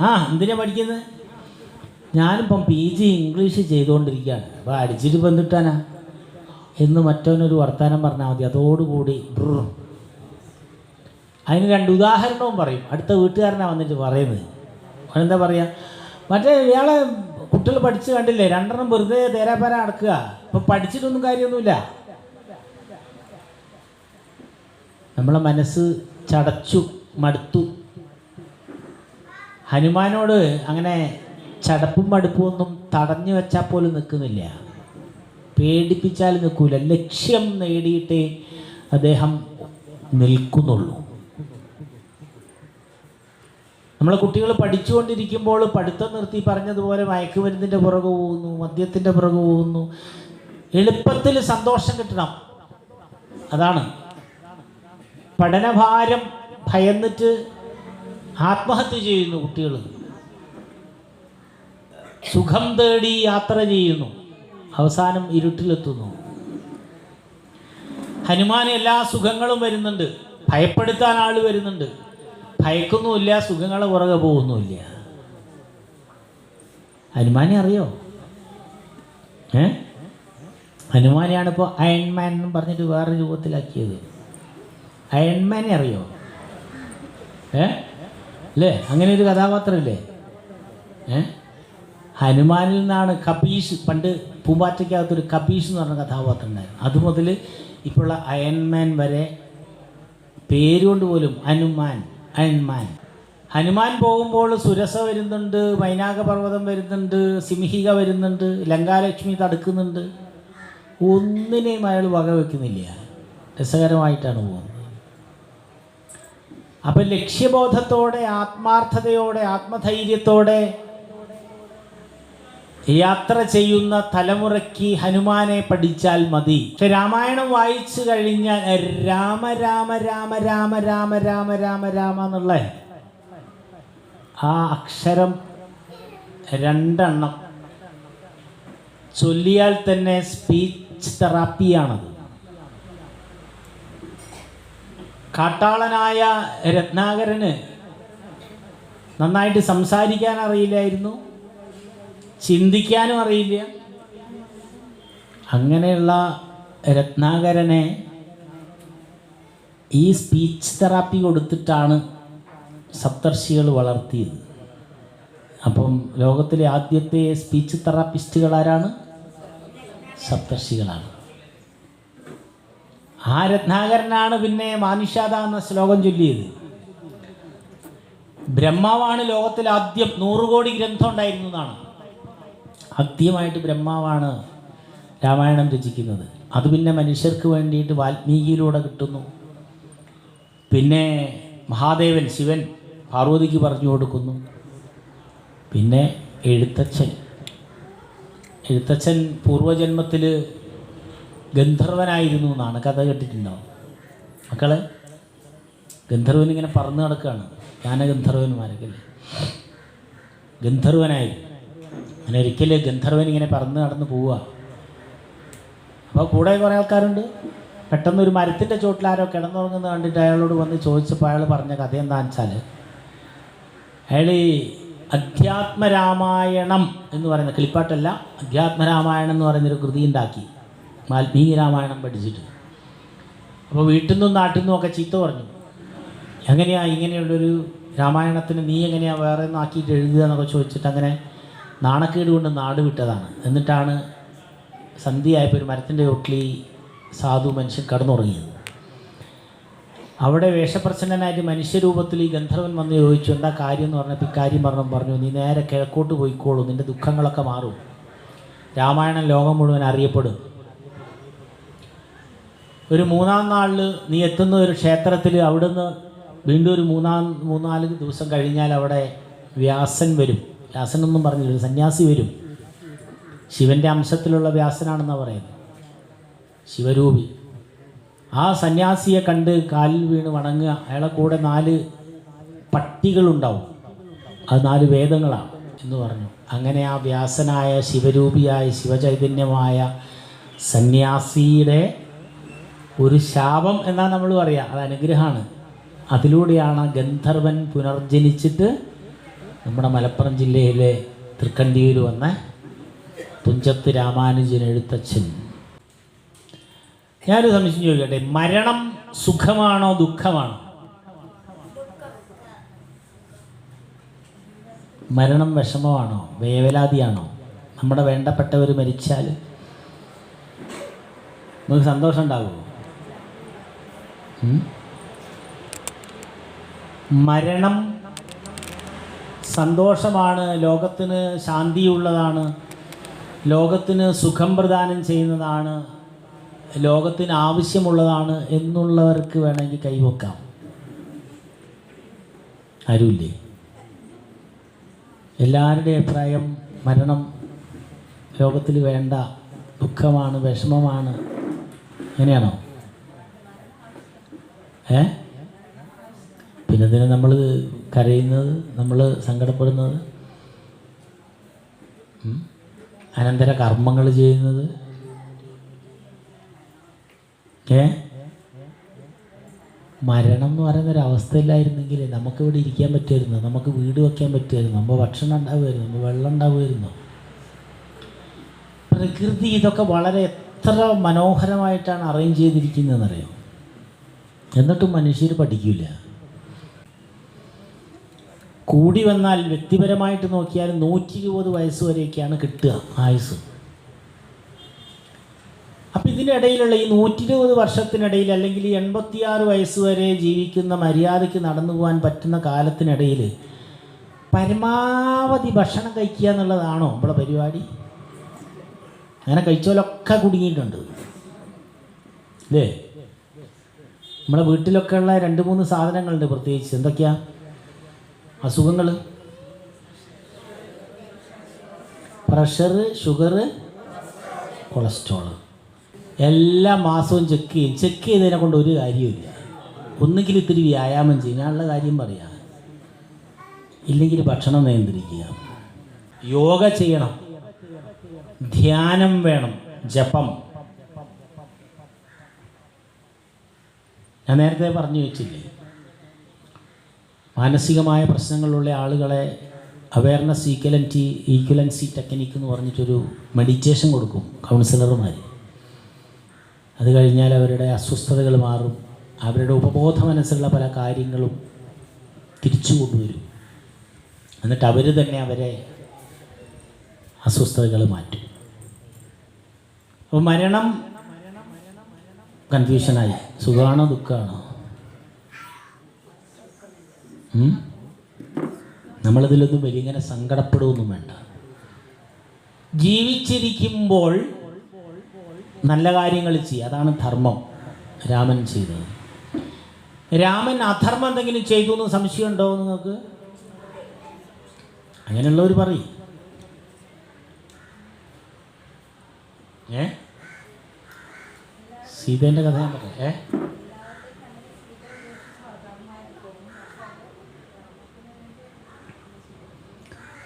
ആ എന്തിനാ പഠിക്കുന്നത് ഞാനിപ്പം പി ജി ഇംഗ്ലീഷ് ചെയ്തുകൊണ്ടിരിക്കുകയാണ്. അപ്പോൾ അടിച്ചിട്ട് ബന്ധിട്ടാനാ എന്ന് മറ്റവനൊരു വർത്തമാനം പറഞ്ഞാൽ മതി. അതോടുകൂടി. അതിന് രണ്ട് ഉദാഹരണവും പറയും. അടുത്ത വീട്ടുകാരനാണ് വന്നിട്ട് പറയുന്നത്. അവനെന്താ പറയുക മറ്റേ ഇയാളെ കുട്ടികൾ പഠിച്ച് കണ്ടില്ലേ? രണ്ടെണ്ണം വെറുതെ തേരാപ്പാര നടക്കുക. ഇപ്പം പഠിച്ചിട്ടൊന്നും കാര്യമൊന്നുമില്ല. നമ്മളെ മനസ്സ് ചടച്ചു മടുത്തു. ഹനുമാനോട് അങ്ങനെ ചടപ്പും മടുപ്പും ഒന്നും തടഞ്ഞു വെച്ചാൽ പോലും നിൽക്കുന്നില്ല. പേടിപ്പിച്ചാൽ നിൽക്കൂല. ലക്ഷ്യം നേടിയിട്ടേ അദ്ദേഹം നിൽക്കുന്നുള്ളൂ. നമ്മളെ കുട്ടികൾ പഠിച്ചുകൊണ്ടിരിക്കുമ്പോൾ പഠിത്തം നിർത്തി പറഞ്ഞതുപോലെ മയക്കുമരുന്നിന്റെ പുറകെ പോകുന്നു മദ്യത്തിന്റെ പുറകെ പോകുന്നു. എളുപ്പത്തിൽ സന്തോഷം കിട്ടണം. അതാണ്. പഠനഭാരം ഭയന്നിട്ട് ആത്മഹത്യ ചെയ്യുന്നു കുട്ടികൾ സുഖം തേടി യാത്ര ചെയ്യുന്നു. അവസാനം ഇരുട്ടിലെത്തുന്നു. ഹനുമാന് എല്ലാ സുഖങ്ങളും വരുന്നുണ്ട്. ഭയപ്പെടുത്താൻ ആൾ വരുന്നുണ്ട്. ഭയക്കുന്നുമില്ല സുഖങ്ങളെ പുറകെ പോകുന്നുമില്ല. ഹനുമാനെ അറിയോ? ഏ? ഹനുമാനെയാണ് ഇപ്പോൾ അയൺമാൻ എന്ന് പറഞ്ഞിട്ട് വേറെ രൂപത്തിലാക്കിയത്. അയൺമാനെ അറിയോ? ഏ? അല്ലേ അങ്ങനെ ഒരു കഥാപാത്രമില്ലേ? ഏ? ഹനുമാനിൽ നിന്നാണ് കപീഷ് പണ്ട് പൂമ്പാറ്റയ്ക്കകത്തൊരു കപീഷ് എന്ന് പറഞ്ഞ കഥാപാത്രം ഉണ്ടായിരുന്നു അത് മുതൽ ഇപ്പോഴുള്ള അയൺമാൻ വരെ പേരുകൊണ്ട് പോലും ഹനുമാൻ അയൺമാൻ ഹനുമാൻ പോകുമ്പോൾ സുരസ വരുന്നുണ്ട് മൈനാകപർവതം വരുന്നുണ്ട് സിംഹിക വരുന്നുണ്ട് ലങ്കാലക്ഷ്മി തടുക്കുന്നുണ്ട്. ഒന്നിനെയും അയാൾ വകവെക്കുന്നില്ല. രസകരമായിട്ടാണ് പോകുന്നത്. അപ്പം ലക്ഷ്യബോധത്തോടെ ആത്മാർത്ഥതയോടെ ആത്മധൈര്യത്തോടെ യാത്ര ചെയ്യുന്ന തലമുറയ്ക്ക് ഹനുമാനെ പഠിച്ചാൽ മതി. പക്ഷെ രാമായണം വായിച്ചു കഴിഞ്ഞാൽ രാമ രാമ രാമ രാമ രാമ രാമ രാമ രാമ എന്നുള്ള ആ അക്ഷരം രണ്ടെണ്ണം ചൊല്ലിയാൽ തന്നെ സ്പീച്ച് തെറാപ്പിയാണത് കാട്ടാളനായ രത്നാകരന് നന്നായിട്ട് സംസാരിക്കാൻ അറിയില്ലായിരുന്നു ചിന്തിക്കാനും അറിയില്ല. അങ്ങനെയുള്ള രത്നാകരനെ ഈ സ്പീച്ച് തെറാപ്പി കൊടുത്തിട്ടാണ് സപ്തർഷികൾ വളർത്തിയത്. അപ്പം ലോകത്തിലെ ആദ്യത്തെ സ്പീച്ച് തെറാപ്പിസ്റ്റുകൾ ആരാണ് സപ്തർഷികളാണ്. ആ രത്നാകരനാണ് പിന്നെ മാനുഷാദ എന്ന ശ്ലോകം ചൊല്ലിയത്. ബ്രഹ്മാവാണ് ലോകത്തിൽ ആദ്യം നൂറ് കോടി ഗ്രന്ഥം ഉണ്ടായിരുന്നു എന്നാണ്. ആദ്യമായിട്ട് ബ്രഹ്മാവാണ് രാമായണം രചിക്കുന്നത്. അത് പിന്നെ മനുഷ്യർക്ക് വേണ്ടിയിട്ട് വാൽമീകിയിലൂടെ കിട്ടുന്നു. പിന്നെ മഹാദേവൻ ശിവൻ പാർവതിക്ക് പറഞ്ഞു കൊടുക്കുന്നു. പിന്നെ എഴുത്തച്ഛൻ. എഴുത്തച്ഛൻ പൂർവജന്മത്തിൽ ഗന്ധർവനായിരുന്നു എന്നാണ് കഥ കേട്ടിട്ടുണ്ടാവും. മക്കളെ ഗന്ധർവൻ ഇങ്ങനെ പറന്ന് നടക്കുകയാണ്. ജ്ഞാനഗന്ധർവന്മാരൊക്കെ ഗന്ധർവനായി. അങ്ങനെ ഒരിക്കൽ ഗന്ധർവൻ ഇങ്ങനെ പറന്ന് നടന്ന് പോവുക. അപ്പോൾ കൂടെ കുറേ ആൾക്കാരുണ്ട്. പെട്ടെന്ന് ഒരു മരത്തിന്റെ ചോട്ടിൽ ആരോ കിടന്നുറങ്ങുന്നത് കണ്ടിട്ട് അയാളോട് വന്ന് ചോദിച്ചപ്പോൾ അയാൾ പറഞ്ഞ കഥ എന്താണെന്ന് വെച്ചാൽ അയാൾ ഈ അധ്യാത്മരാമായണം എന്ന് പറയുന്ന കിളിപ്പാട്ടല്ല അധ്യാത്മരാമായണം എന്ന് പറയുന്നൊരു കൃതി ഉണ്ടാക്കി. വാൽമീകി രാമായണം പഠിച്ചിട്ട് അപ്പോൾ വീട്ടിൽ നിന്നും നാട്ടിൽ നിന്നും ഒക്കെ ചീത്ത പറഞ്ഞു. എങ്ങനെയാ ഇങ്ങനെയുള്ളൊരു രാമായണത്തിന് നീ എങ്ങനെയാ വേറെ ആക്കിയിട്ട് എഴുതുക എന്നൊക്കെ ചോദിച്ചിട്ട് അങ്ങനെ നാണക്കേട് കൊണ്ട് നാട് വിട്ടതാണ്. എന്നിട്ടാണ് സന്ധ്യയായപ്പോൾ ഒരു മരത്തിന്റെ ചോട്ടിൽ സാധു മനുഷ്യൻ കടന്നുറങ്ങിയത്. അവിടെ വേഷപ്രസന്നനായിട്ട് മനുഷ്യരൂപത്തിൽ ഈ ഗന്ധർവൻ വന്ന് ചോദിച്ചു എന്താ കാര്യം? എന്ന് പറഞ്ഞപ്പോൾ ഇക്കാര്യം പറഞ്ഞു പറഞ്ഞു നീ നേരെ കിഴക്കോട്ട് പോയിക്കോളൂ നിന്റെ ദുഃഖങ്ങളൊക്കെ മാറും. രാമായണം ലോകം മുഴുവൻ അറിയപ്പെടും. ഒരു മൂന്നാം നാളിൽ നീ എത്തുന്ന ഒരു ക്ഷേത്രത്തിൽ അവിടുന്ന് വീണ്ടും ഒരു മൂന്നാം മൂന്നാൽ ദിവസം കഴിഞ്ഞാൽ അവിടെ വ്യാസൻ വരും. വ്യാസൻ ഒന്നും പറഞ്ഞില്ല ഒരു സന്യാസി വരും. ശിവന്റെ അംശത്തിലുള്ള വ്യാസനാണെന്നാണ് പറയുന്നത്. ശിവരൂപി. ആ സന്യാസിയെ കണ്ട് കാലിൽ വീണ് വണങ്ങുക. അയാളെ കൂടെ നാല് പട്ടികളുണ്ടാവും. അത് നാല് വേദങ്ങളാണ് എന്ന് പറഞ്ഞു. അങ്ങനെ ആ വ്യാസനായ ശിവരൂപിയായ ശിവചൈതന്യമായ സന്യാസിയുടെ ഒരു ശാപം എന്നാ നമ്മൾ പറയുക അത് അനുഗ്രഹമാണ്. അതിലൂടെയാണ് ഗന്ധർവൻ പുനർജനിച്ചിട്ട് നമ്മുടെ മലപ്പുറം ജില്ലയിലെ തൃക്കണ്ടിയിൽ വന്ന തുഞ്ചത്ത് രാമാനുജൻ എഴുത്തച്ഛൻ ഞാനൊരു സംശയം ചോദിക്കട്ടെ മരണം സുഖമാണോ ദുഃഖമാണോ? മരണം വിഷമമാണോ? വേവലാതിയാണോ? നമ്മുടെ വേണ്ടപ്പെട്ടവർ മരിച്ചാൽ നമുക്ക് സന്തോഷം ഉണ്ടാകുമോ? മരണം സന്തോഷമാണ് ലോകത്തിന് ശാന്തിയുള്ളതാണ് ലോകത്തിന് സുഖം പ്രദാനം ചെയ്യുന്നതാണ് ലോകത്തിന് ആവശ്യമുള്ളതാണ് എന്നുള്ളവർക്ക് വേണമെങ്കിൽ കൈവക്കാം. ആരുമില്ലേ? എല്ലാവരുടെ അഭിപ്രായം മരണം ലോകത്തിൽ വേണ്ട ദുഃഖമാണ് വിഷമമാണ് അങ്ങനെയാണോ? ഏ? പിന്നെ ഇതിന് നമ്മൾ കരയുന്നത്? നമ്മൾ സങ്കടപ്പെടുന്നത്? അനന്തര കർമ്മങ്ങൾ ചെയ്യുന്നത്? ഏ? മരണം എന്ന് പറയുന്ന ഒരു അവസ്ഥയിലായിരുന്നെങ്കിൽ നമുക്ക് ഇവിടെ ഇരിക്കാൻ പറ്റുമായിരുന്നു. നമുക്ക് വീട് വയ്ക്കാൻ പറ്റുമായിരുന്നു. നമ്മൾ ഭക്ഷണം ഉണ്ടാവുമായിരുന്നു. നമ്മൾ വെള്ളം ഉണ്ടാവുമായിരുന്നു. പ്രകൃതി ഇതൊക്കെ വളരെ എത്ര മനോഹരമായിട്ടാണ് അറേഞ്ച് ചെയ്തിരിക്കുന്നതെന്നറിയാം? എന്നിട്ടും മനുഷ്യർ പഠിക്കില്ല കൂടി വന്നാൽ വ്യക്തിപരമായിട്ട് നോക്കിയാൽ നൂറ്റി ഇരുപത് വയസ്സ് വരെയൊക്കെയാണ് കിട്ടുക ആയുസ് അപ്പം ഇതിനിടയിലുള്ള ഈ നൂറ്റി ഇരുപത് വർഷത്തിനിടയിൽ അല്ലെങ്കിൽ ഈ എൺപത്തിയാറ് വയസ്സ് വരെ ജീവിക്കുന്ന മര്യാദയ്ക്ക് നടന്നു പോകാൻ പറ്റുന്ന കാലത്തിനിടയിൽ പരമാവധി ഭക്ഷണം കഴിക്കുക എന്നുള്ളതാണോ നമ്മളെ പരിപാടി? അങ്ങനെ കഴിച്ചോലൊക്കെ കുടുങ്ങിയിട്ടുണ്ട്. അല്ലേ നമ്മളെ വീട്ടിലൊക്കെ ഉള്ള രണ്ട് മൂന്ന് സാധനങ്ങളുണ്ട് പ്രത്യേകിച്ച്. എന്തൊക്കെയാ? അസുഖങ്ങൾ. Pressure sugar cholesterol. എല്ലാ മാസവും ചെക്ക് ചെയ്യും. ചെക്ക് ചെയ്തതിനെ കൊണ്ട് ഒരു കാര്യമില്ല ഒന്നുകിൽ ഇത്തിരി വ്യായാമം ചെയ്യാനുള്ള കാര്യം പറയാം. ഇല്ലെങ്കിൽ ഭക്ഷണം നിയന്ത്രിക്കുക. യോഗ ചെയ്യണം. ധ്യാനം വേണം. ജപം. ഞാൻ നേരത്തെ പറഞ്ഞു വെച്ചില്ലേ? മാനസികമായ പ്രശ്നങ്ങളുള്ള ആളുകളെ അവയർനെസ് ഈക്വലന്റി ഈക്വലൻസി ടെക്നിക്ക് എന്ന് പറഞ്ഞിട്ടൊരു മെഡിറ്റേഷൻ കൊടുക്കും കൗൺസിലർമാർ അത് കഴിഞ്ഞാൽ അവരുടെ അസ്വസ്ഥതകൾ മാറും അവരുടെ ഉപബോധ മനസ്സിലുള്ള പല കാര്യങ്ങളും തിരിച്ചു കൊണ്ടുവരും. എന്നിട്ട് അവർ തന്നെ അവരെ അസ്വസ്ഥതകൾ മാറ്റും. അപ്പോൾ മരണം കൺഫ്യൂഷനായി. സുഖമാണോ ദുഃഖമാണോ? നമ്മളിതിലൊന്നും വലിയ ഇങ്ങനെ സങ്കടപ്പെടുകയൊന്നും വേണ്ട. ജീവിച്ചിരിക്കുമ്പോൾ നല്ല കാര്യങ്ങൾ ചെയ്യുക. അതാണ് ധർമ്മം. രാമൻ ചെയ്തത്. രാമൻ അധർമ്മം എന്തെങ്കിലും ചെയ്തു എന്ന് സംശയമുണ്ടോ നിങ്ങൾക്ക്? അങ്ങനെയുള്ളവർ പറയും. ഏ? സീതേന്റെ കഥ ഞാൻ പറയാം. ഏ?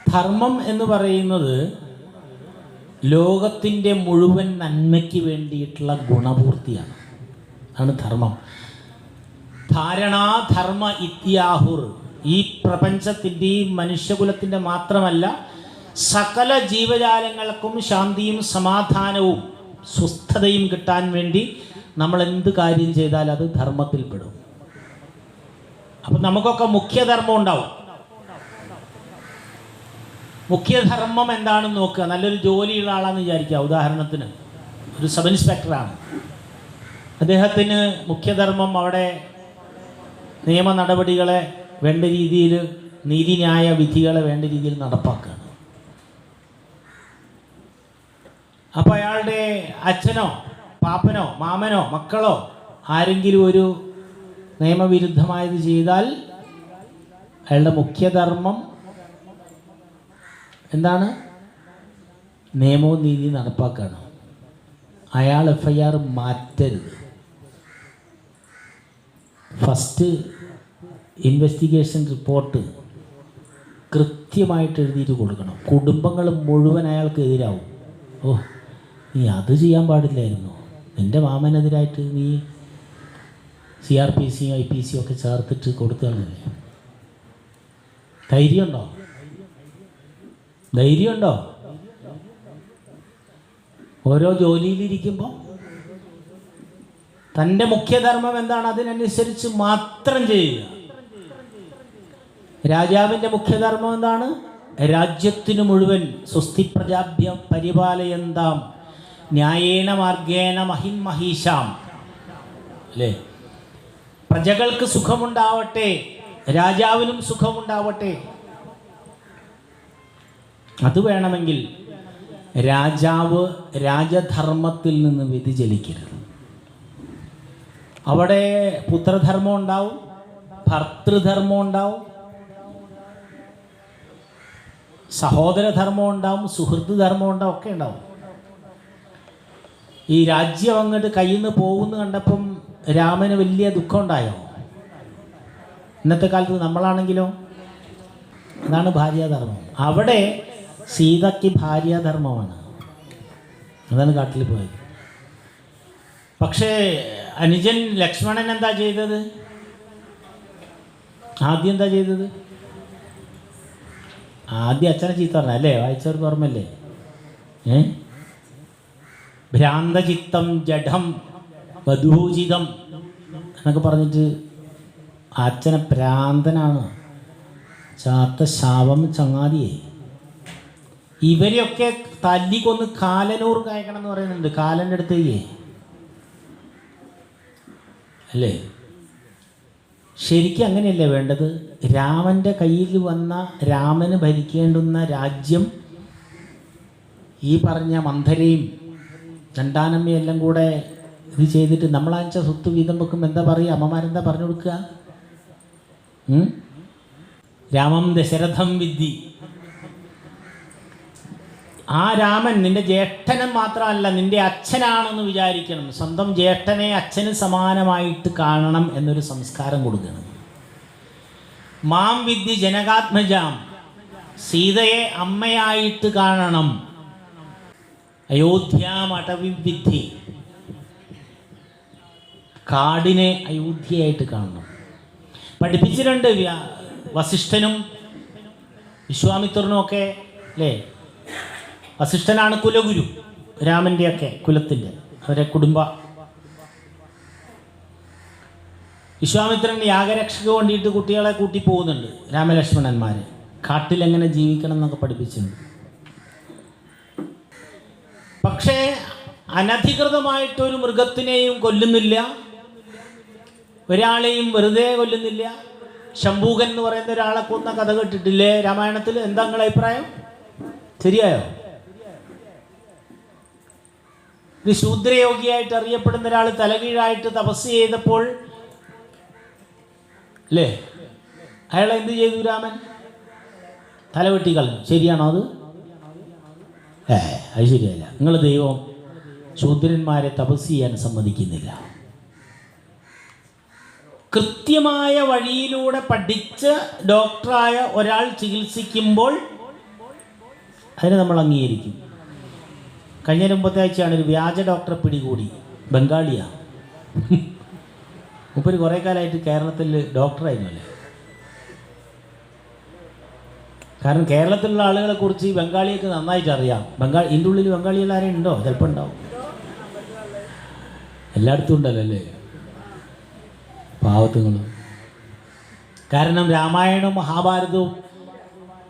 ധർമ്മം എന്ന് പറയുന്നത് ലോകത്തിന്റെ മുഴുവൻ നന്മയ്ക്ക് വേണ്ടിയിട്ടുള്ള ഗുണപൂർത്തിയാണ്. അതാണ് ധർമ്മം. ധാരണാധർമ്മ ഇത്യാഹുർ. ഈ പ്രപഞ്ചത്തിന്റെയും മനുഷ്യകുലത്തിന്റെ മാത്രമല്ല സകല ജീവജാലങ്ങൾക്കും ശാന്തിയും സമാധാനവും സ്വസ്ഥതയും കിട്ടാൻ വേണ്ടി നമ്മൾ എന്ത് കാര്യം ചെയ്താൽ അത് ധർമ്മത്തിൽപ്പെടും അപ്പം നമുക്കൊക്കെ മുഖ്യധർമ്മം ഉണ്ടാവും. മുഖ്യധർമ്മം എന്താണെന്ന് നോക്കുക. നല്ലൊരു ജോലിയുള്ള ആളാന്ന് വിചാരിക്കുക. ഉദാഹരണത്തിന് ഒരു സബ് ഇൻസ്പെക്ടറാണ്. അദ്ദേഹത്തിന് മുഖ്യധർമ്മം അവിടെ നിയമ നടപടികളെ വേണ്ട രീതിയിൽ നീതിന്യായ വിധികളെ വേണ്ട രീതിയിൽ നടപ്പാക്കുകയാണ്. അപ്പോൾ അയാളുടെ അച്ഛനോ പാപ്പനോ മാമനോ മക്കളോ ആരെങ്കിലും ഒരു നിയമവിരുദ്ധമായത് ചെയ്താൽ അയാളുടെ മുഖ്യധർമ്മം എന്താണ്? നിയമവും നീതി നടപ്പാക്കണം. അയാൾ എഫ് ഐ ആർ മാറ്റരുത്. ഫസ്റ്റ് ഇൻവെസ്റ്റിഗേഷൻ റിപ്പോർട്ട് കൃത്യമായിട്ട് എഴുതിയിട്ട് കൊടുക്കണം. കുടുംബങ്ങൾ മുഴുവൻ അയാൾക്ക് എതിരാവും. ഓ നീ അത് ചെയ്യാൻ പാടില്ലായിരുന്നു. നിന്റെ മാമനെതിരായിട്ട് നീ സി ആർ പി സിയും ഐ പി സിയും ഒക്കെ ചേർത്തിട്ട് കൊടുത്തതല്ലേ ധൈര്യമുണ്ടോ? ധൈര്യമുണ്ടോ? ഓരോ ജോലിയിലിരിക്കുമ്പോൾ തന്റെ മുഖ്യധർമ്മം എന്താണ്? അതിനനുസരിച്ച് മാത്രം ചെയ്യുക. രാജാവിന്റെ മുഖ്യധർമ്മം എന്താണ്? രാജ്യത്തിന് മുഴുവൻ സ്വസ്തി പ്രജാഭ്യം പരിപാലയന്താം. ന്യായേന മാർഗേന മഹിൻ മഹീഷാം അല്ലേ? പ്രജകൾക്ക് സുഖമുണ്ടാവട്ടെ രാജാവിനും സുഖമുണ്ടാവട്ടെ. അത് വേണമെങ്കിൽ രാജാവ് രാജധർമ്മത്തിൽ നിന്ന് വ്യതിചലിക്കരുത് അവിടെ പുത്രധർമ്മം ഉണ്ടാവും ഭർത്തൃധർമ്മം ഉണ്ടാവും സഹോദരധർമ്മം ഉണ്ടാവും സുഹൃത്ത് ധർമ്മം ഉണ്ടാവും ഒക്കെ ഉണ്ടാവും. ഈ രാജ്യം അങ്ങോട്ട് കയ്യിൽ നിന്ന് പോകുന്നു കണ്ടപ്പം രാമന് വലിയ ദുഃഖം ഉണ്ടായോ ഇന്നത്തെ കാലത്ത് നമ്മളാണെങ്കിലോ? അതാണ് ഭാര്യാധർമ്മം. അവിടെ സീതയ്ക്ക് ഭാര്യാധർമ്മമാണ്. അതാണ് കാട്ടിൽ പോയത്. പക്ഷേ അനുജൻ ലക്ഷ്മണൻ എന്താ ചെയ്തത്? ആദ്യം എന്താ ചെയ്തത്? ആദ്യം അച്ഛനെ ചീത്ത പറഞ്ഞ അല്ലേ? വായിച്ചവർക്ക് ഓർമ്മല്ലേ ഏ? ഭ്രാന്തചിത്തം ജഡം വധൂചിതം എന്നൊക്കെ പറഞ്ഞിട്ട് അച്ഛനെ ഭ്രാന്തനാണ് ചാത്ത ശാപം ചങ്ങാതിയെ. ഇവരെയൊക്കെ തല്ലിക്കൊന്ന് കാലനൂർ കയക്കണം എന്ന് പറയുന്നുണ്ട്. കാലന്റെ അടുത്തേക്ക് അല്ലേ? ശരിക്കും അങ്ങനെയല്ലേ വേണ്ടത്? രാമന്റെ കയ്യിൽ വന്ന രാമന് ഭരിക്കേണ്ടുന്ന രാജ്യം ഈ പറഞ്ഞ മന്ധരയും രണ്ടാനമ്മയും എല്ലാം കൂടെ ഇത് ചെയ്തിട്ട് നമ്മളാച്ച സ്വത്ത് വീതം വെക്കുമ്പോൾ എന്താ പറയുക അമ്മമാരെന്താ പറഞ്ഞു കൊടുക്കുക? രാമം ദശരഥം വിദ്ധി ആ രാമൻ നിന്റെ ജ്യേഷ്ഠനും മാത്രമല്ല നിന്റെ അച്ഛനാണെന്ന് വിചാരിക്കണം. സ്വന്തം ജ്യേഷ്ഠനെ അച്ഛന് സമാനമായിട്ട് കാണണം എന്നൊരു സംസ്കാരം കൊടുക്കണം. മാം വിദ്യ ജനകാത്മജാം. സീതയെ അമ്മയായിട്ട് കാണണം. അയോധ്യാം അടവിവിദ്ധി കാടിനെ അയോധ്യയായിട്ട് കാണണം. പഠിപ്പിച്ചിട്ടുണ്ട് വസിഷ്ഠനും വിശ്വാമിത്രനും ഒക്കെ അല്ലേ വസിഷ്ഠനാണ് കുലഗുരു രാമന്റെയൊക്കെ കുലത്തിന്റെ അവരെ കുടുംബ. വിശ്വാമിത്രൻ യാഗരക്ഷയ്ക്ക് വേണ്ടിയിട്ട് കുട്ടികളെ കൂട്ടി പോകുന്നുണ്ട് രാമലക്ഷ്മണന്മാർ കാട്ടിൽ എങ്ങനെ ജീവിക്കണം എന്നൊക്കെ പഠിപ്പിച്ചിട്ടുണ്ട് പക്ഷേ അനധികൃതമായിട്ടൊരു മൃഗത്തിനെയും കൊല്ലുന്നില്ല. ഒരാളെയും വെറുതെ കൊല്ലുന്നില്ല. ശംഭൂകൻ എന്ന് പറയുന്ന ഒരാളെ കൊന്ന കഥ കേട്ടിട്ടില്ലേ? രാമായണത്തിൽ എന്താ നിങ്ങളുടെ അഭിപ്രായം? ശരിയായോ? ഒരു ശൂദ്രയോഗിയായിട്ട് അറിയപ്പെടുന്ന ഒരാൾ തലകീഴായിട്ട് തപസ് ചെയ്തപ്പോൾ അല്ലേ? അയാൾ എന്ത് ചെയ്തു രാമൻ? തലവെട്ടി കളഞ്ഞു ശരിയാണോ അത്? ഏ അത് ശരിയല്ല. നിങ്ങൾ ദൈവം ശൂദ്രന്മാരെ തപസ് ചെയ്യാൻ സമ്മതിക്കുന്നില്ല. കൃത്യമായ വഴിയിലൂടെ പഠിച്ച് ഡോക്ടറായ ഒരാൾ ചികിത്സിക്കുമ്പോൾ അതിനെ നമ്മൾ അംഗീകരിക്കും. കഴിഞ്ഞ മുമ്പത്തെ ആഴ്ചയാണ് ഒരു വ്യാജ ഡോക്ടറെ പിടികൂടി. ബംഗാളിയാണ് മുപ്പര് കുറേ കാലമായിട്ട് കേരളത്തിൽ ഡോക്ടറായിരുന്നു അല്ലേ കാരണം കേരളത്തിലുള്ള ആളുകളെ കുറിച്ച് ഈ ബംഗാളിയൊക്കെ നന്നായിട്ട് അറിയാം. ബംഗാൾ ഇതിന്റെ ഉള്ളിൽ ബംഗാളികൾ ആരെയും ഉണ്ടോ? ചിലപ്പോൾ ഉണ്ടാവും. എല്ലായിടത്തും ഉണ്ടല്ലേ? അല്ലേ കാരണം രാമായണവും മഹാഭാരതവും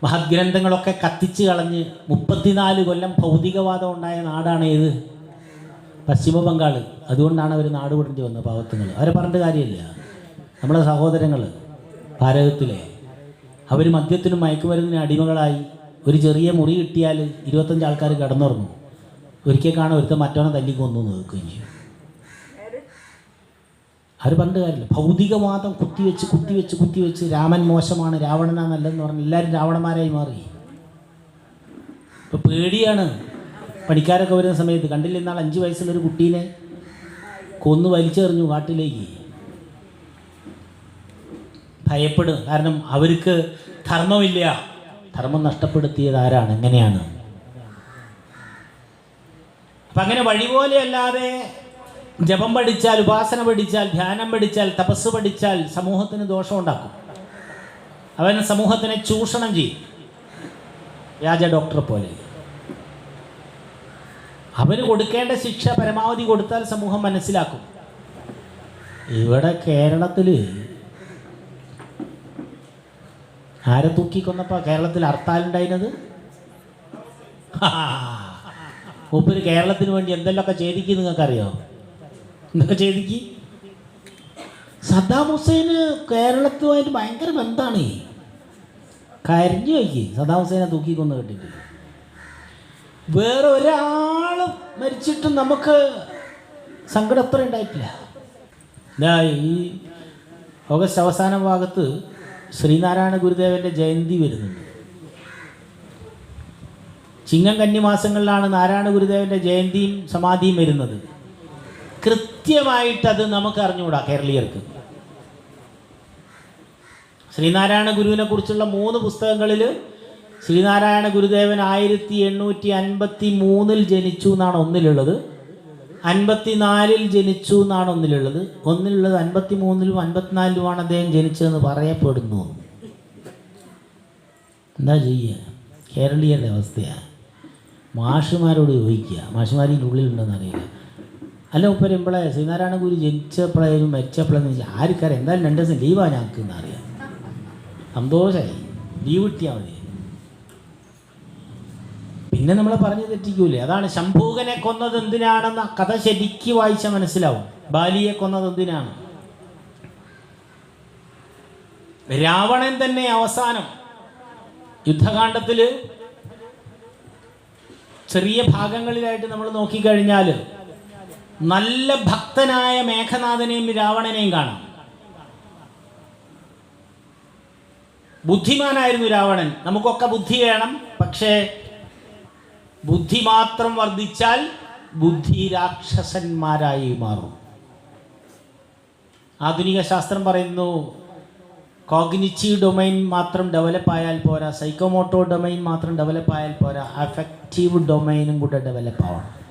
മഹദ്ഗ്രന്ഥങ്ങളൊക്കെ കത്തിച്ച് കളഞ്ഞ് മുപ്പത്തിനാല് കൊല്ലം ഭൗതികവാദം ഉണ്ടായ നാടാണ് ഏത്? പശ്ചിമ ബംഗാൾ അതുകൊണ്ടാണ് അവർ നാട് വിടേണ്ടി വന്നത് പാവത്തുങ്ങൾ അവരെ പറഞ്ഞിട്ട് കാര്യമില്ല. നമ്മുടെ സഹോദരങ്ങൾ ഭാരതത്തിലെ അവർ മദ്യത്തിനും മയക്കുമരുന്നിനും അടിമകളായി ഒരു ചെറിയ മുറി കിട്ടിയാൽ ഇരുപത്തഞ്ച് ആൾക്കാർ കിടന്നുറങ്ങും. ഒരിക്കൽ കാണാൻ ഒരുത്തൻ മറ്റവനെ തല്ലിക്കൊന്നു നോക്കുകയും ചെയ്യും അവർ പറഞ്ഞ കാര്യമില്ല. ഭൗതികവാദം കുത്തിവെച്ച് കുത്തിവെച്ച് കുത്തിവെച്ച് രാമൻ മോശമാണ് രാവണനാ നല്ലതെന്ന് പറഞ്ഞ് എല്ലാവരും രാവണന്മാരായി മാറി. ഇപ്പം പേടിയാണ്. പണിക്കാരൊക്കെ വരുന്ന സമയത്ത് കണ്ടില്ല ഇന്നാൾ അഞ്ച് വയസ്സുള്ളൊരു കുട്ടീനെ കൊന്നു വലിച്ചെറിഞ്ഞു കാട്ടിലേക്ക്. ഭയപ്പെടും കാരണം അവർക്ക് ധർമ്മമില്ല. ധർമ്മം നഷ്ടപ്പെടുത്തിയത് ആരാണ്? എങ്ങനെയാണ്? അപ്പം അങ്ങനെ വഴി പോലെ അല്ലാതെ ജപം പഠിച്ചാൽ ഉപാസന പഠിച്ചാൽ ധ്യാനം പഠിച്ചാൽ തപസ് പഠിച്ചാൽ സമൂഹത്തിന് ദോഷമുണ്ടാക്കും അവൻ സമൂഹത്തിനെ ചൂഷണം ചെയ്യും. വ്യാജ ഡോക്ടറെ പോലെ. അവന് കൊടുക്കേണ്ട ശിക്ഷ പരമാവധി കൊടുത്താൽ സമൂഹം മനസ്സിലാക്കും. ഇവിടെ കേരളത്തിൽ ആരെ തൂക്കിക്കൊന്നപ്പോൾ കേരളത്തിൽ ഹർത്താലുണ്ടായിരുന്നത്? ഒപ്പര് കേരളത്തിന് വേണ്ടി എന്തെല്ലൊക്കെ ചെയ്തിക്ക് നിങ്ങൾക്കറിയോ? എന്തൊക്കെ ചെയ്തിക്ക്? സദ്ദാം ഹുസൈന് കേരളത്തുമായിട്ട് ഭയങ്കര ബന്ധമാണ് കരഞ്ഞു വയ്ക്ക് സദ്ദാം ഹുസൈനെ തൂക്കിക്കൊന്ന് കിട്ടിയിട്ട് വേറെ ഒരാൾ മരിച്ചിട്ടും നമുക്ക് സങ്കടം അത്ര ഉണ്ടായിട്ടില്ല. ഇതാ ഈ ഓഗസ്റ്റ് അവസാന ഭാഗത്ത് ശ്രീനാരായണ ഗുരുദേവന്റെ ജയന്തി വരുന്നുണ്ട്. ചിങ്ങം കന്നിമാസങ്ങളിലാണ് നാരായണ ഗുരുദേവന്റെ ജയന്തിയും സമാധിയും വരുന്നത്. കൃത്യമായിട്ടത് നമുക്ക് അറിഞ്ഞുകൂടാ കേരളീയർക്ക്. ശ്രീനാരായണ ഗുരുവിനെ കുറിച്ചുള്ള മൂന്ന് പുസ്തകങ്ങളിൽ ശ്രീനാരായണ ഗുരുദേവൻ ആയിരത്തി എണ്ണൂറ്റി അൻപത്തി മൂന്നിൽ ജനിച്ചു എന്നാണ് ഒന്നിലുള്ളത്. അൻപത്തിനാലിൽ ജനിച്ചു എന്നാണ് ഒന്നിലുള്ളത്. ഒന്നിലുള്ളത് അൻപത്തി മൂന്നിലും അൻപത്തിനാലിലുമാണ് അദ്ദേഹം ജനിച്ചതെന്ന് പറയപ്പെടുന്നു. എന്താ ചെയ്യുക കേരളീയരുടെ അവസ്ഥയാണ് മാഷുമാരോട് ചോദിക്കുക. മാഷുമാരിന്റെ ഉള്ളിലുണ്ടെന്ന് അറിയില്ല. അല്ല ഉപ്പര ഇമ്പളെ ശ്രീനാരായണ ഗുരു ജനിച്ചപ്പോഴായാലും മരിച്ചപ്പോഴെന്ന് വെച്ചാൽ ആർക്കറിയാം? എന്തായാലും രണ്ട് ദിവസം ലീവാണ് ഞങ്ങൾക്ക് എന്നറിയാം സന്തോഷമായി ലീവ് കിട്ടിയാൽ മതി. പിന്നെ നമ്മളെ പറഞ്ഞു തെറ്റിക്കൂലേ? അതാണ് ശംഭൂകനെ കൊന്നത് എന്തിനാണെന്ന കഥ ശരിക്ക് വായിച്ചാൽ മനസ്സിലാവും. ബാലിയെ കൊന്നത് എന്തിനാണ്? രാവണൻ തന്നെ അവസാനം യുദ്ധകാണ്ഡത്തിൽ ചെറിയ ഭാഗങ്ങളിലായിട്ട് നമ്മൾ നോക്കിക്കഴിഞ്ഞാൽ നല്ല ഭക്തനായ മേഘനാഥനെയും രാവണനെയും കാണാം. ബുദ്ധിമാനായിരുന്നു രാവണൻ. നമുക്കൊക്കെ ബുദ്ധി വേണം. പക്ഷേ ബുദ്ധി മാത്രം വർദ്ധിച്ചാൽ ബുദ്ധി രാക്ഷസന്മാരായി മാറും. ആധുനിക ശാസ്ത്രം പറയുന്നു കോഗ്നിറ്റീവ് ഡൊമൈൻ മാത്രം ഡെവലപ്പ് ആയാൽ പോരാ സൈക്കോമോട്ടോ ഡൊമൈൻ മാത്രം ഡെവലപ്പ് ആയാൽ പോരാ അഫക്റ്റീവ് ഡൊമൈനും കൂടെ ഡെവലപ്പ് ആവണം.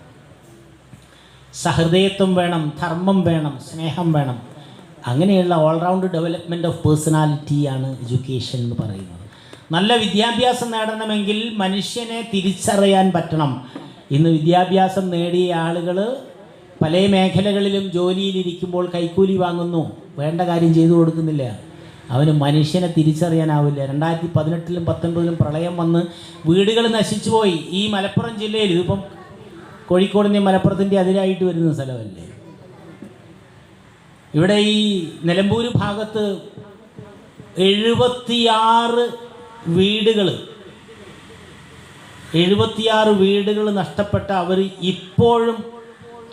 സഹൃദയത്വം വേണം ധർമ്മം വേണം സ്നേഹം വേണം. അങ്ങനെയുള്ള ഓൾറൗണ്ട് ഡെവലപ്മെന്റ് ഓഫ് പേഴ്സണാലിറ്റിയാണ് എഡ്യൂക്കേഷൻ എന്ന് പറയുന്നത്. നല്ല വിദ്യാഭ്യാസം നേടണമെങ്കിൽ മനുഷ്യനെ തിരിച്ചറിയാൻ പറ്റണം. ഇന്ന് വിദ്യാഭ്യാസം നേടിയ ആളുകൾ പല മേഖലകളിലും ജോലിയിലിരിക്കുമ്പോൾ കൈക്കൂലി വാങ്ങുന്നു. വേണ്ട കാര്യം ചെയ്തു കൊടുക്കുന്നില്ല. അവന് മനുഷ്യനെ തിരിച്ചറിയാനാവില്ല. രണ്ടായിരത്തി പതിനെട്ടിലും പത്തൊൻപതിലും പ്രളയം വന്ന് വീടുകൾ നശിച്ചു പോയി ഈ മലപ്പുറം ജില്ലയിൽ ഇതിപ്പം കോഴിക്കോടിന്റെയും മലപ്പുറത്തിന്റെ അതിരായിട്ട് വരുന്ന സ്ഥലമല്ലേ? ഇവിടെ ഈ നിലമ്പൂർ ഭാഗത്ത് എഴുപത്തിയാറ് വീടുകൾ എഴുപത്തിയാറ് വീടുകൾ നഷ്ടപ്പെട്ട അവർ ഇപ്പോഴും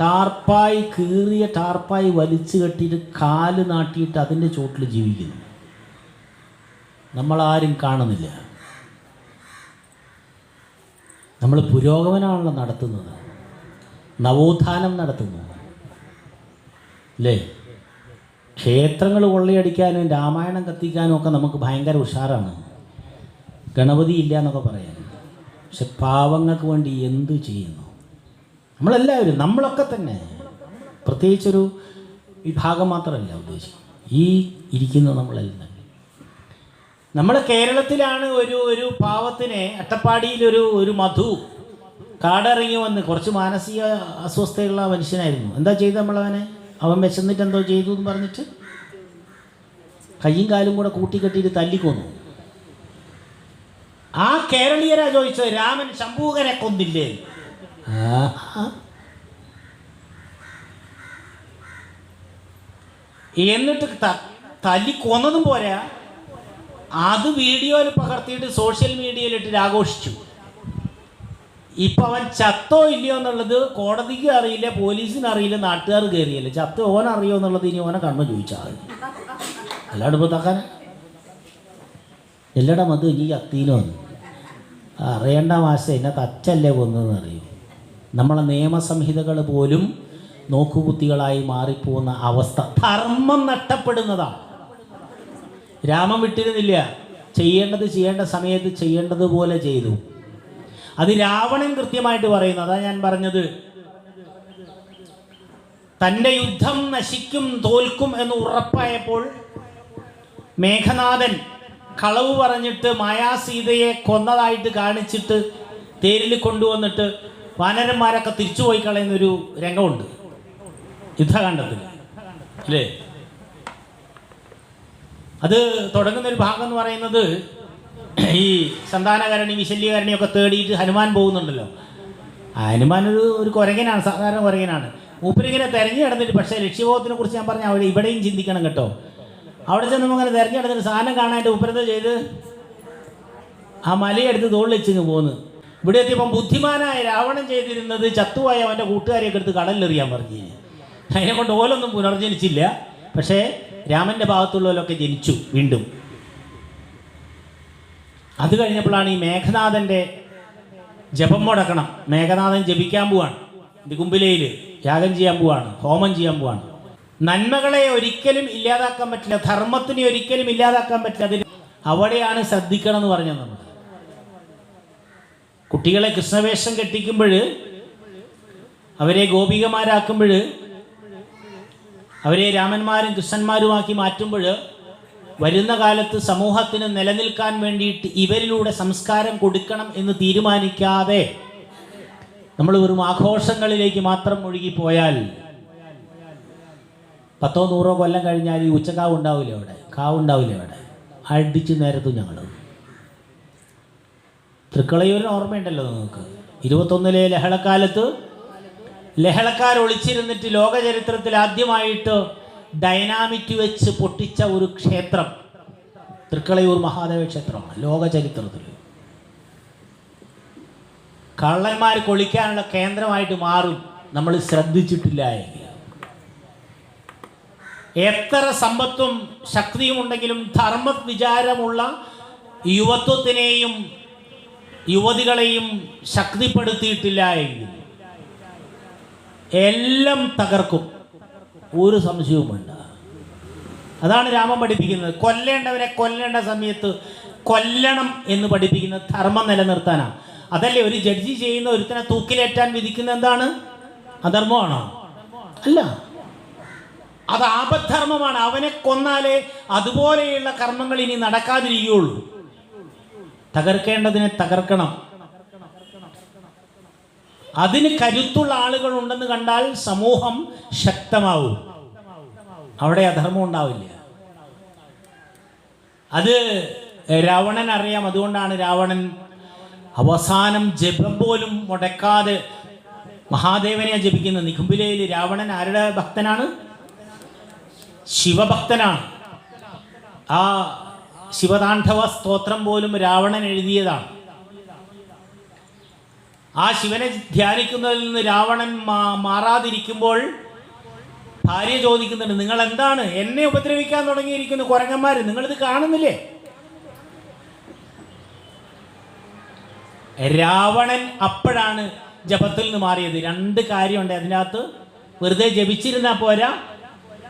ടാർപ്പായി കീറിയ ടാർപ്പായി വലിച്ചു കെട്ടിയിട്ട് കാൽ നാട്ടിയിട്ട് അതിന്റെ ചോട്ടിൽ ജീവിക്കുന്നു. നമ്മളാരും കാണുന്നില്ല. നമ്മൾ പുരോഗമനമാണല്ലോ നടത്തുന്നത്. നവോത്ഥാനം നടത്തുന്നു. അല്ലേ ക്ഷേത്രങ്ങൾ കൊള്ളയടിക്കാനും രാമായണം കത്തിക്കാനും ഒക്കെ നമുക്ക് ഭയങ്കര ഉഷാറാണ്. ഗണപതി ഇല്ല എന്നൊക്കെ പറയാൻ. പക്ഷെ പാവങ്ങൾക്ക് വേണ്ടി എന്ത് ചെയ്യുന്നു? നമ്മളെല്ലാവരും നമ്മളൊക്കെ തന്നെ. പ്രത്യേകിച്ചൊരു വിഭാഗം മാത്രമല്ല ഉദ്ദേശിക്കുന്നത്. ഈ ഇരിക്കുന്ന നമ്മളെല്ലാം. തന്നെ നമ്മൾ കേരളത്തിലാണ് ഒരു ഒരു പാവത്തിനെ അട്ടപ്പാടിയിലൊരു ഒരു മധു കാടിറങ്ങി വന്ന് കുറച്ച് മാനസിക അസ്വസ്ഥയുള്ള മനുഷ്യനായിരുന്നു. എന്താ ചെയ്ത് നമ്മളവനെ? അവൻ വിശന്നിട്ട് എന്തോ ചെയ്തു എന്ന് പറഞ്ഞിട്ട് കയ്യും കാലും കൂടെ കൂട്ടിക്കെട്ടിയിട്ട് തല്ലിക്കൊന്നു. ആ കേരളീയരാ ചോദിച്ചത് രാമൻ ശംഭൂകനെ കൊന്നില്ലേ. എന്നിട്ട് തല്ലി കൊന്നതും പോരാ. അത് വീഡിയോയിൽ പകർത്തിയിട്ട് സോഷ്യൽ മീഡിയയിലിട്ട് ആഘോഷിച്ചു. ഇപ്പൊ അവൻ ചത്തോ ഇല്ലയോ എന്നുള്ളത് കോടതിക്ക് അറിയില്ല പോലീസിന് അറിയില്ല നാട്ടുകാർ കയറിയില്ല ചത്തോ ഓൻ അറിയോ എന്നുള്ളത് ഇനി ഓനെ കണ്ണു ചോദിച്ചാൽ അല്ലാണ്ട് ഇപ്പോൾ തക്കാൻ എല്ലാടെ മത് ഇനി കത്തിയിലോ അറിയേണ്ട മാസ എന്നെ തച്ചല്ലേ കൊന്നതെന്ന് അറിയും? നമ്മളെ നിയമസംഹിതകൾ പോലും നോക്കുകുത്തികളായി മാറിപ്പോകുന്ന അവസ്ഥ. ധർമ്മം നഷ്ടപ്പെടുന്നതാണ്. രാമം വിട്ടിരുന്നില്ല. ചെയ്യേണ്ടത് ചെയ്യേണ്ട സമയത്ത് ചെയ്യേണ്ടതുപോലെ ചെയ്തു. അത് രാവണൻ കൃത്യമായിട്ട് പറയുന്നു. അതാ ഞാൻ പറഞ്ഞത്. തന്റെ യുദ്ധം നശിക്കും തോൽക്കും എന്ന് ഉറപ്പായപ്പോൾ മേഘനാഥൻ കളവ് പറഞ്ഞിട്ട് മായാസീതയെ കൊന്നതായിട്ട് കാണിച്ചിട്ട് തേരിൽ കൊണ്ടുവന്നിട്ട് വാനരന്മാരൊക്കെ തിരിച്ചുപോയി കളയുന്നൊരു രംഗമുണ്ട്. യുദ്ധകാണ്ഡത്തിൽ അല്ലേ? അത് തുടങ്ങുന്ന ഒരു ഭാഗം എന്ന് പറയുന്നത് ഈ സന്താനകരണി വിശല്യകരണി ഒക്കെ തേടിയിട്ട് ഹനുമാൻ പോകുന്നുണ്ടല്ലോ. ഹനുമാൻ ഒരു ഒരു കുരങ്ങനാണ് സാധാരണ കുരങ്ങനാണ്. മൂപ്പരിങ്ങനെ തിരഞ്ഞു കിടന്നിട്ട് പക്ഷേ ലക്ഷ്യബോധത്തിനെ കുറിച്ച് ഞാൻ പറഞ്ഞ അവിടെ ഇവിടെയും ചിന്തിക്കണം കേട്ടോ. അവിടെ ചെന്ന് അങ്ങനെ തിരഞ്ഞു കിടന്നിട്ട് സാധനം കാണാനായിട്ട് ഉപ്പരത്ത് ചെയ്ത്? ആ മലയെടുത്ത് തോളിൽ പോകുന്നു ഇവിടെ എത്തിയപ്പം ബുദ്ധിമാനായ രാവണൻ ചെയ്തിരുന്നത് ചത്തുവായ അവന്റെ കൂട്ടുകാരെയൊക്കെ എടുത്ത് കടലിലെറിയാൻ പറഞ്ഞു. അതിനെ കൊണ്ട് ഓലൊന്നും പുനർജനിച്ചില്ല. പക്ഷേ രാമന്റെ ഭാഗത്തുള്ളവരൊക്കെ ജനിച്ചു വീണ്ടും. അത് കഴിഞ്ഞപ്പോഴാണ് ഈ മേഘനാഥന്റെ ജപം മുടക്കണം. മേഘനാഥൻ ജപിക്കാൻ പോവാണ്. ദികുംബിലയിൽ യാഗം ചെയ്യാൻ പോവാണ് ഹോമം ചെയ്യാൻ പോവാണ്. നന്മകളെ ഒരിക്കലും ഇല്ലാതാക്കാൻ പറ്റില്ല ധർമ്മത്തിനെ ഒരിക്കലും ഇല്ലാതാക്കാൻ പറ്റില്ല. അതിന് അവിടെയാണ് ശ്രദ്ധിക്കണം എന്ന് പറഞ്ഞത് നമ്മൾ. കുട്ടികളെ കൃഷ്ണവേഷം കെട്ടിക്കുമ്പോൾ അവരെ ഗോപികമാരാക്കുമ്പോൾ അവരെ രാമന്മാരും കൃഷ്ണന്മാരുമാക്കി മാറ്റുമ്പോൾ വരുന്ന കാലത്ത് സമൂഹത്തിന് നിലനിൽക്കാൻ വേണ്ടിയിട്ട് ഇവരിലൂടെ സംസ്കാരം കൊടുക്കണം എന്ന് തീരുമാനിക്കാതെ നമ്മൾ വെറും ആഘോഷങ്ങളിലേക്ക് മാത്രം ഒഴുകിപ്പോയാൽ പത്തോ നൂറോ കൊല്ലം കഴിഞ്ഞാൽ ഈ ഉച്ചക്കാവ് ഉണ്ടാവില്ല അവിടെ? കാവ് ഉണ്ടാവില്ല അവിടെ? അടിച്ച് നേരത്തും ഞങ്ങൾ തൃക്കളയൂരിന് ഓർമ്മയുണ്ടല്ലോ നിങ്ങൾക്ക് ഇരുപത്തൊന്നിലെ ലഹളക്കാലത്ത് ലഹളക്കാർ ഒളിച്ചിരുന്നിട്ട് ലോകചരിത്രത്തിൽ ആദ്യമായിട്ട് ഡൈനാമിറ്റ് വെച്ച് പൊട്ടിച്ച ഒരു ക്ഷേത്രം തൃക്കളയൂർ മഹാദേവ ക്ഷേത്രമാണ് ലോക ചരിത്രത്തിൽ. കള്ളന്മാർ കൊളിക്കാനുള്ള കേന്ദ്രമായിട്ട് മാറും നമ്മൾ ശ്രദ്ധിച്ചിട്ടില്ല എങ്കിൽ. എത്ര സമ്പത്തും ശക്തിയും ഉണ്ടെങ്കിലും ധർമ്മ വിചാരമുള്ള യുവത്വത്തിനെയും യുവതികളെയും ശക്തിപ്പെടുത്തിയിട്ടില്ല എങ്കിൽ. എല്ലാം തകർക്കും. ഒരു സംശയവും വേണ്ട. അതാണ് രാമൻ പഠിപ്പിക്കുന്നത്. കൊല്ലേണ്ടവരെ കൊല്ലേണ്ട സമയത്ത് കൊല്ലണം എന്ന് പഠിപ്പിക്കുന്ന ധർമ്മം നിലനിർത്താനാണ് അതല്ലേ ഒരു ജഡ്ജി ചെയ്യുന്ന ഒരുത്തനെ തൂക്കിലേറ്റാൻ വിധിക്കുന്ന എന്താണ്? അധർമ്മമാണോ? അല്ല. അത് ആപദ്ധർമ്മമാണ് അവനെ കൊന്നാലേ അതുപോലെയുള്ള കർമ്മങ്ങൾ ഇനി നടക്കാതിരിക്കുകയുള്ളൂ. തകർക്കേണ്ടതിനെ തകർക്കണം. അതിന് കരുത്തുള്ള ആളുകൾ ഉണ്ടെന്ന് കണ്ടാൽ സമൂഹം ശക്തമാവും. അവിടെ അധർമ്മം ഉണ്ടാവില്ല. അത് രാവണൻ അറിയാം. അതുകൊണ്ടാണ് രാവണൻ അവസാനം ജപം പോലും മുടക്കാതെ മഹാദേവനെ ജപിക്കുന്നത്. നിഖുംബിലയിൽ രാവണൻ ആരുടെ ഭക്തനാണ്? ശിവഭക്തനാണ്. ആ ശിവതാണ്ഡവ സ്തോത്രം പോലും രാവണൻ എഴുതിയതാണ്. ആ ശിവനെ ധ്യാനിക്കുന്നതിൽ നിന്ന് രാവണൻ മാറാതിരിക്കുമ്പോൾ ഭാര്യ ചോദിക്കുന്നുണ്ട് നിങ്ങൾ എന്താണ് എന്നെ ഉപദ്രവിക്കാൻ തുടങ്ങിയിരിക്കുന്നു കുരങ്ങന്മാർ നിങ്ങളിത് കാണുന്നില്ലേ? രാവണൻ അപ്പോഴാണ് ജപത്തിൽ നിന്ന് മാറിയത്. രണ്ട് കാര്യമുണ്ട് അതിനകത്ത്. വെറുതെ ജപിച്ചിരുന്നാൽ പോരാ.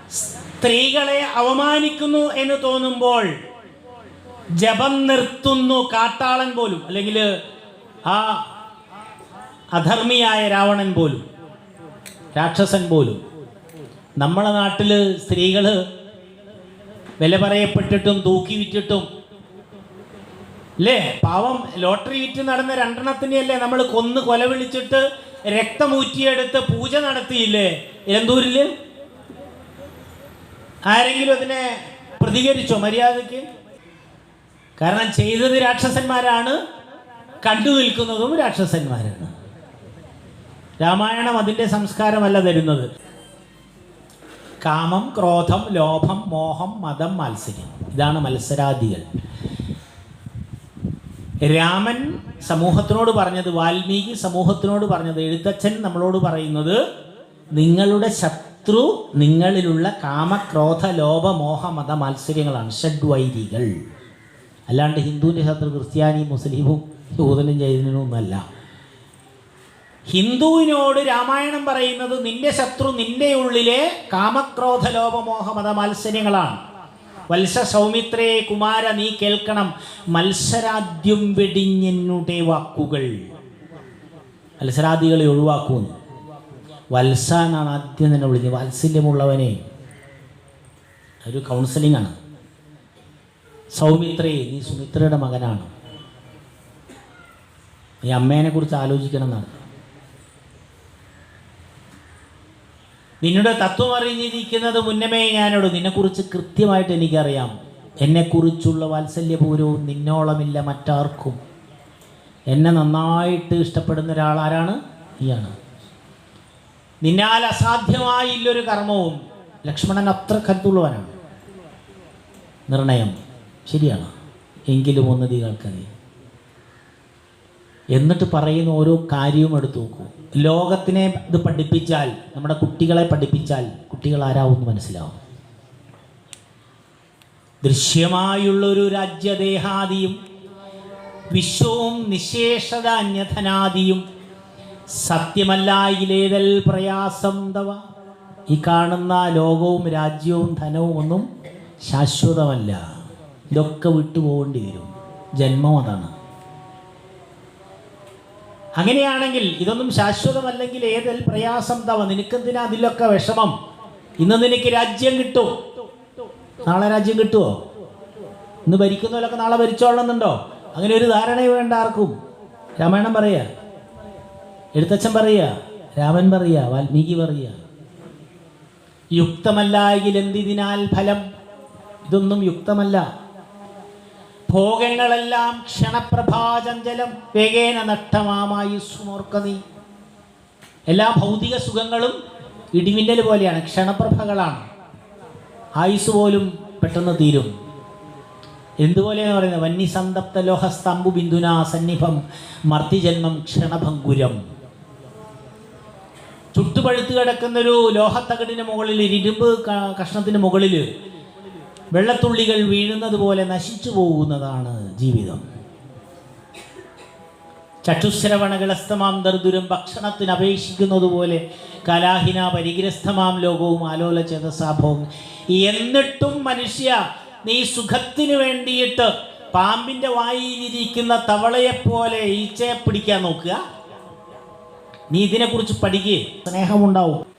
സ്ത്രീകളെ അവമാനിക്കുന്നു എന്ന് തോന്നുമ്പോൾ ജപം നിർത്തുന്നു കാട്ടാളൻ പോലും. അല്ലെങ്കിൽ ആ അധർമ്മിയായ രാവണൻ പോലും രാക്ഷസൻ പോലും. നമ്മളെ നാട്ടിൽ സ്ത്രീകൾ വില പറയപ്പെട്ടിട്ടും തൂക്കി വിറ്റിട്ടും അല്ലേ പാവം ലോട്ടറി വിറ്റ് നടന്ന രണ്ടെണ്ണത്തിനെയല്ലേ നമ്മൾ കൊന്ന് കൊല വിളിച്ചിട്ട് രക്തമൂറ്റിയെടുത്ത് പൂജ നടത്തിയില്ലേ? എന്തൂരിൽ ആരെങ്കിലും അതിനെ പ്രതികരിച്ചോ മര്യാദയ്ക്ക്? കാരണം ചെയ്തത് രാക്ഷസന്മാരാണ് കണ്ടു നിൽക്കുന്നതും രാക്ഷസന്മാരാണ്. രാമായണം അതിന്റെ സംസ്കാരമല്ല തരുന്നത്. കാമം ക്രോധം ലോഭം മോഹം മതം മാത്സര്യം. ഇതാണ് മത്സരാദികൾ. രാമൻ സമൂഹത്തിനോട് പറഞ്ഞത് വാൽമീകി സമൂഹത്തിനോട് പറഞ്ഞത് എഴുത്തച്ഛൻ നമ്മളോട് പറയുന്നത് നിങ്ങളുടെ ശത്രു നിങ്ങളിലുള്ള കാമക്രോധ ലോഭ മോഹ മത ഷഡ് ഷഡ്വൈരികൾ. അല്ലാണ്ട് ഹിന്ദുവിന്റെ ശത്രു ക്രിസ്ത്യാനി മുസ്ലിമും യൂതനും ജൈനനും ഒന്നല്ല ഹിന്ദുവിനോട് രാമായണം പറയുന്നത് നിന്റെ ശത്രു നിന്റെ ഉള്ളിലെ കാമക്രോധ ലോപമോഹ മത മത്സര്യങ്ങളാണ്. വത്സ സൗമിത്രേ കുമാര നീ കേൾക്കണം. മത്സരാദ്യം വെടിഞ്ഞെന്നുടെ വാക്കുകൾ. മത്സരാദികളെ ഒഴിവാക്കുന്നു വത്സ എന്നാണ് ആദ്യം തന്നെ വിളിക്കുന്നത്. വാത്സല്യമുള്ളവനെ. ഒരു കൗൺസിലിംഗ് ആണ്. സൗമിത്രേ നീ സുമിത്രയുടെ മകനാണ്. നീ അമ്മേനെ കുറിച്ച് ആലോചിക്കണം എന്നാണ്. നിന്നോട് തത്വം അറിഞ്ഞിരിക്കുന്നത് മുന്നമേ ഞാനോട്. നിന്നെക്കുറിച്ച് കൃത്യമായിട്ട് എനിക്കറിയാം. എന്നെക്കുറിച്ചുള്ള വാത്സല്യപൂരവും നിന്നോളമില്ല മറ്റാർക്കും. എന്നെ നന്നായിട്ട് ഇഷ്ടപ്പെടുന്ന ഒരാൾ ആരാണ്? നീയാണ് നിന്നാൽ അസാധ്യമായില്ലൊരു കർമ്മവും ലക്ഷ്മണൻ അത്ര കരുത്തുള്ളവനാണ്. നിർണയം. ശരിയാണ്. എങ്കിലും ഒന്ന് നീ എന്നിട്ട് പറയുന്ന ഓരോ കാര്യവും എടുത്തു നോക്കൂ. ലോകത്തിനെ ഇത് പഠിപ്പിച്ചാൽ നമ്മുടെ കുട്ടികളെ പഠിപ്പിച്ചാൽ കുട്ടികൾ ആരാവുമെന്ന് മനസ്സിലാവും. ദൃശ്യമായുള്ളൊരു രാജ്യദേഹാദിയും വിശ്വവും നിശേഷത അന്യധനാദിയും സത്യമല്ലായിലേതൽ പ്രയാസം തവ. ഈ കാണുന്ന ലോകവും രാജ്യവും ധനവും ഒന്നും ശാശ്വതമല്ല. ഇതൊക്കെ വിട്ടുപോകേണ്ടി വരും. ജന്മം അതാണ്. അങ്ങനെയാണെങ്കിൽ ഇതൊന്നും ശാശ്വതമല്ലെങ്കിൽ ഏതൽ പ്രയാസം തവ നിനക്കെന്തിനാ അതിലൊക്കെ വിഷമം? ഇന്ന് നിനക്ക് രാജ്യം കിട്ടും. നാളെ രാജ്യം കിട്ടുമോ ഇന്ന് ഭരിക്കുന്നവരൊക്കെ നാളെ ഭരിച്ചോളണമെന്നുണ്ടോ? അങ്ങനെ ഒരു ധാരണ വേണ്ട ആർക്കും. രാമായണം പറയുക. എഴുത്തച്ഛൻ പറയുക. രാമൻ പറയുക. വാൽമീകി പറയുക. യുക്തമല്ലായെങ്കിൽ എന്തിനാൽ ഫലം? ഇതൊന്നും യുക്തമല്ല. ഭോഗങ്ങളെല്ലാം ക്ഷണപ്രഭാചഞ്ചലം വേഗേന നഷ്ടമാമായി സുമോർക്ക നീ എല്ലാ ഭൗതിക സുഖങ്ങളും ഇടിമിന്നൽ പോലെയാണ് ക്ഷണപ്രഭകളാണ്. ആയുസ് പോലും പെട്ടെന്ന് തീരും. എന്തുപോലെയാണ് പറയുന്നത്? വന്യസന്തപ്ത ലോഹസ്തംഭു ബിന്ദുനാ സന്നിഭം മർത്തിജന്മം ക്ഷണഭങ്കുരം. ചുട്ടുപഴുത്ത് കിടക്കുന്നൊരു ലോഹത്തകടിന് മുകളിൽ ഇരുമ്പ് കഷ്ണത്തിന് മുകളിൽ വെള്ളത്തുള്ളികൾ വീഴുന്നത് പോലെ നശിച്ചു പോകുന്നതാണ് ജീവിതം. ചക്ഷുശ്രവണകളസ്തമാം ദർദുരം ഭക്ഷണത്തിന് അപേക്ഷിക്കുന്നത് പോലെ കലാഹിന പരിഗ്രസ്തമാം ലോകവും ആലോല ചേതസാഭവും എന്നിട്ടും മനുഷ്യ നീ സുഖത്തിന് വേണ്ടിയിട്ട് പാമ്പിന്റെ വായിലിരിക്കുന്ന തവളയെപ്പോലെ ഈച്ചയെ പിടിക്കാൻ നോക്കുക. നീ ഇതിനെക്കുറിച്ച് പഠിക്കുക സ്നേഹമുണ്ടാവും.